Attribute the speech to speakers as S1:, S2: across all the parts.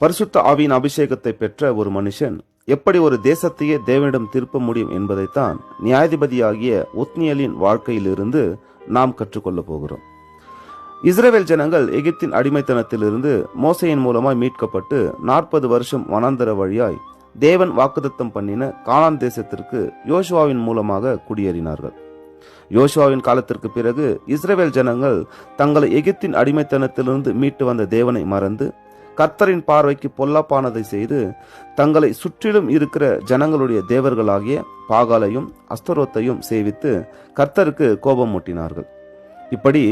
S1: பரிசுத்த ஆவியின் அபிஷேகத்தை பெற்ற ஒரு மனுஷன் எப்படி ஒரு தேசத்தையே தேவனிடம் திருப்ப முடியும் என்பதைத்தான் நியாயாதிபதியாகிய ஒத்னியலின் வாழ்க்கையிலிருந்து நாம் கற்றுக்கொள்ளப் போகிறோம். இஸ்ரேல் ஜனங்கள் எகிப்தின் அடிமைத்தனத்திலிருந்து மோசையின் மூலமாய் மீட்கப்பட்டு நாற்பது வருஷம் வனாந்தர வழியாய் தேவன் வாக்குதத்தம் பண்ணின காணான் தேசத்திற்கு யோசுவாவின் மூலமாக குடியேறினார்கள். யோசுவாவின் காலத்திற்கு பிறகு இஸ்ரேல் ஜனங்கள் தங்களை எகிப்தின் அடிமைத்தனத்திலிருந்து மீட்டு வந்த தேவனை மறந்து கர்த்தரின் பார்வைக்கு பொல்லாப்பானதை செய்து தங்களை சுற்றிலும் இருக்கிற ஜனங்களுடைய தேவர்களாகிய பாகாலையும் அஸ்தரோத்தையும் சேவித்து கர்த்தருக்கு கோபம் மூட்டினார்கள். இப்படி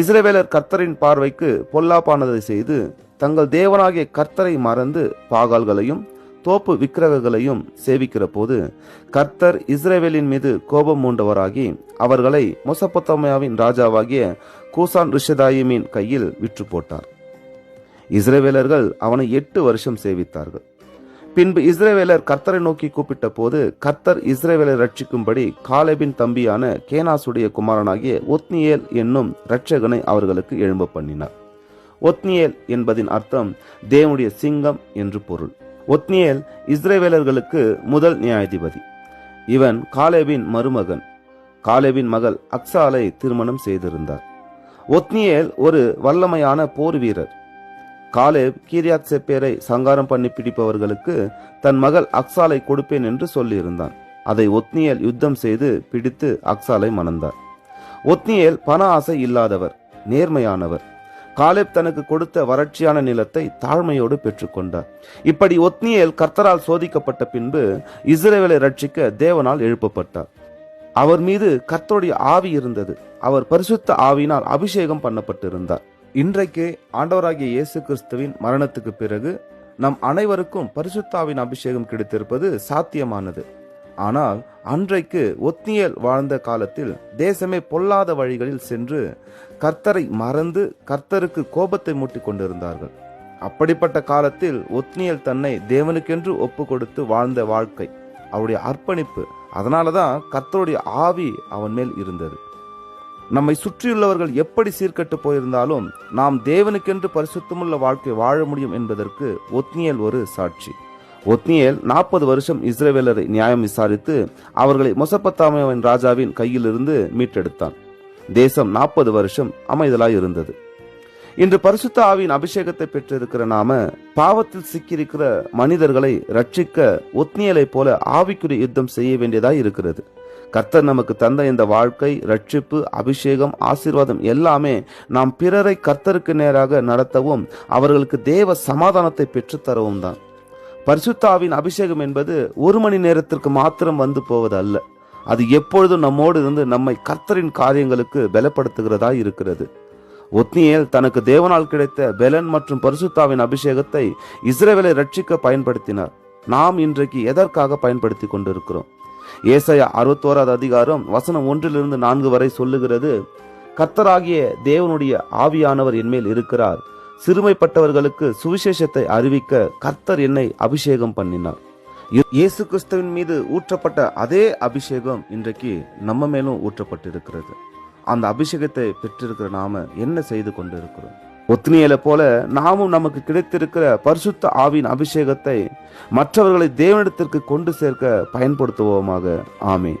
S1: இஸ்ரவேலர் கர்த்தரின் பார்வைக்கு பொல்லாப்பானதை செய்து தங்கள் தேவனாகிய கர்த்தரை மறந்து பாகால்களையும் தோப்பு விக்கிரகங்களையும் சேவிக்கிற போது கர்த்தர் இஸ்ரேவேலின் மீது கோபம் மூண்டவராகி அவர்களை மொசப்பத்தோமியாவின் ராஜாவாகிய கூசான் ரிஷதாயிமின் கையில் விற்று போட்டார் இஸ்ரேவேலர்கள் அவனை எட்டு வருஷம் சேவித்தார்கள். பின்பு இஸ்ரேவேலர் கர்த்தரை நோக்கி கூப்பிட்ட போது கர்த்தர் இஸ்ரேவேலை ரட்சிக்கும்படி காலேபின் தம்பியான கேனாசுடைய குமாரனாகிய ஒத்னியேல் என்னும் இரட்சகனை அவர்களுக்கு எழும்ப பண்ணினார். ஒத்னியேல் என்பதின் அர்த்தம் தேவனுடைய சிங்கம் என்று பொருள். ஒத்னியேல் இஸ்ரேவேலர்களுக்கு முதல் நியாயாதிபதி. இவன் காலேபின் மருமகன். காலேபின் மகள் அக்சாலை திருமணம் செய்திருந்தார். ஒத்னியேல் ஒரு வல்லமையான போர் வீரர். காலேப் கீரியாத் செப்பேரை சங்காரம் பண்ணி பிடிப்பவர்களுக்கு தன் மகள் அக்சாலை கொடுப்பேன் என்று சொல்லியிருந்தான். அதை ஒத்னியல் யுத்தம் செய்து பிடித்து அக்சாலை மணந்தார். ஒத்னியல் பண ஆசை இல்லாதவர் நேர்மையானவர். காலேப் தனக்கு கொடுத்த வறட்சியான நிலத்தை தாழ்மையோடு பெற்றுக்கொண்டார். இப்படி ஒத்னியல் கர்த்தரால் சோதிக்கப்பட்ட பின்பு இஸ்ரேவேலை ரட்சிக்க தேவனால் எழுப்பப்பட்டார். அவர் மீது கர்த்தருடைய ஆவி இருந்தது. அவர் பரிசுத்த ஆவியினால் அபிஷேகம் பண்ணப்பட்டிருந்தார். இன்றைக்கு ஆண்டவராகிய இயேசு கிறிஸ்துவின் மரணத்துக்கு பிறகு நம் அனைவருக்கும் பரிசுத்தாவின் அபிஷேகம் கிடைத்திருப்பது சாத்தியமானது. ஆனால் அன்றைக்கு ஒத்னியல் வாழ்ந்த காலத்தில் தேசமே பொல்லாத வழிகளில் சென்று கர்த்தரை மறந்து கர்த்தருக்கு கோபத்தை மூட்டிக் கொண்டிருந்தார்கள். அப்படிப்பட்ட காலத்தில் ஒத்னியல் தன்னை தேவனுக்கென்று ஒப்பு கொடுத்து வாழ்ந்த வாழ்க்கை அவருடைய அர்ப்பணிப்பு அதனாலதான் கர்த்தருடைய ஆவி அவன் மேல் இருந்தது. நம்மை சுற்றியுள்ளவர்கள் எப்படி சீர்கட்டு போயிருந்தாலும் நாம் தேவனுக்கென்று பரிசுத்தமுள்ள வாழ்க்கை வாழ முடியும் என்பதற்கு ஒத்னியல் ஒரு சாட்சி. ஒத்னியல் நாற்பது வருஷம் இஸ்ரேவேலரை நியாயம் விசாரித்து அவர்களை மொசப்பத்தாமியாவின் ராஜாவின் கையிலிருந்து மீட்டெடுத்தான். தேசம் நாற்பது வருஷம் அமைதலாய் இருந்தது இன்று பரிசுத்த ஆவியின் அபிஷேகத்தை பெற்றிருக்கிற நாம பாவத்தில் சிக்கியிருக்கிற மனிதர்களை ரட்சிக்க ஒத்னியலை போல ஆவிக்குரிய யுத்தம் செய்ய வேண்டியதாய் இருக்கிறது. கர்த்தர் நமக்கு தந்த இந்த வாழ்க்கை ரட்சிப்பு அபிஷேகம் ஆசீர்வாதம் எல்லாமே நாம் பிறரை கர்த்தருக்கு நேராக நடத்தவும் அவர்களுக்கு தேவ சமாதானத்தை பெற்றுத்தரவும் தான். பரிசுத்தாவின் அபிஷேகம் என்பது ஒரு மணி நேரத்திற்கு மாத்திரம் வந்து போவது அல்ல. அது எப்பொழுதும் நம்மோடு இருந்து நம்மை கர்த்தரின் காரியங்களுக்கு பலப்படுத்துகிறதா இருக்கிறது. ஒத்னியேல் தனக்கு தேவனால் கிடைத்த பெலன் மற்றும் பரிசுத்தாவின் அபிஷேகத்தை இஸ்ரேவேலை ரட்சிக்க பயன்படுத்தினார். நாம் இன்றைக்கு எதற்காக பயன்படுத்தி கொண்டிருக்கிறோம்? ஏசாயா அறுபத்தோராவது அதிகாரம் வசனம் ஒன்றிலிருந்து நான்கு வரை சொல்லுகிறது கர்த்தராகிய தேவனுடைய ஆவியானவர் என்மேல் இருக்கிறார். சிறுமைப்பட்டவர்களுக்கு சுவிசேஷத்தை அறிவிக்க கர்த்தர் என்னை அபிஷேகம் பண்ணினார். இயேசு கிறிஸ்துவின் மீது ஊற்றப்பட்ட அதே அபிஷேகம் இன்றைக்கு நம்ம மேலும் ஊற்றப்பட்டிருக்கிறது. அந்த அபிஷேகத்தை பெற்றிருக்கிற நாம என்ன செய்து கொண்டிருக்கிறோம்? ஒத்னியலை போல நாமும் நமக்கு கிடைத்திருக்கிற பரிசுத்த ஆவின் அபிஷேகத்தை மற்றவர்களை தேவனிடத்திற்கு கொண்டு சேர்க்க பயன்படுத்துவோமாக. ஆமே